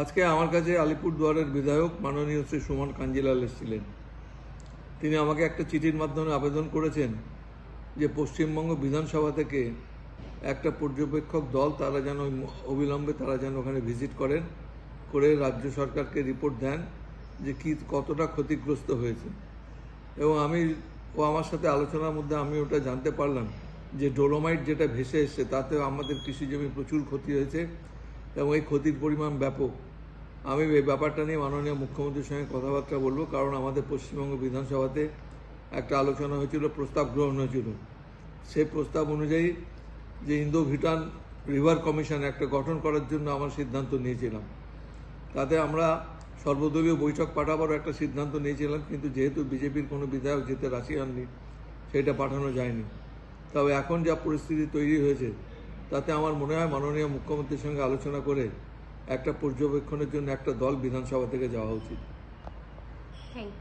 আজকে আমার কাছে আলিপুরদুয়ারের বিধায়ক মাননীয় শ্রী সুমন কাঞ্জিলাল এসেছিলেন। তিনি আমাকে একটা চিঠির মাধ্যমে আবেদন করেছেন যে পশ্চিমবঙ্গ বিধানসভা থেকে একটা পর্যবেক্ষক দল তারা যেন অবিলম্বে তারা যেন ওখানে ভিজিট করেন, করে রাজ্য সরকারকে রিপোর্ট দেন যে কি, কতটা ক্ষতিগ্রস্ত হয়েছে। এবং আমি, ও আমার সাথে আলোচনার মধ্যে আমি ওটা জানতে পারলাম যে ডোলোমাইট যেটা ভেসে এসছে, তাতেও আমাদের কৃষি জমি প্রচুর ক্ষতি হয়েছে এবং এই ক্ষতির পরিমাণ ব্যাপক। আমি এই ব্যাপারটা নিয়ে মাননীয় মুখ্যমন্ত্রীর সঙ্গে কথাবার্তা বলব, কারণ আমাদের পশ্চিমবঙ্গ বিধানসভাতে একটা আলোচনা হয়েছিল, প্রস্তাব গ্রহণ হয়েছিল। সেই প্রস্তাব অনুযায়ী যে ইন্দো ভিটান রিভার কমিশন একটা গঠন করার জন্য আমার সিদ্ধান্ত নিয়েছিলাম। তাতে আমরা সর্বদলীয় বৈঠক পাঠাবারও একটা সিদ্ধান্ত নিয়েছিলাম, কিন্তু যেহেতু বিজেপির কোনো বিধায়ক যেতে রাশি হননি, সেটা পাঠানো যায়নি। তবে এখন যা পরিস্থিতি তৈরি হয়েছে, তাতে আমার মনে হয় মাননীয় মুখ্যমন্ত্রীর সঙ্গে আলোচনা করে একটা পর্যবেক্ষণের জন্য একটা দল বিধানসভা থেকে যাওয়া উচিত। থ্যাংক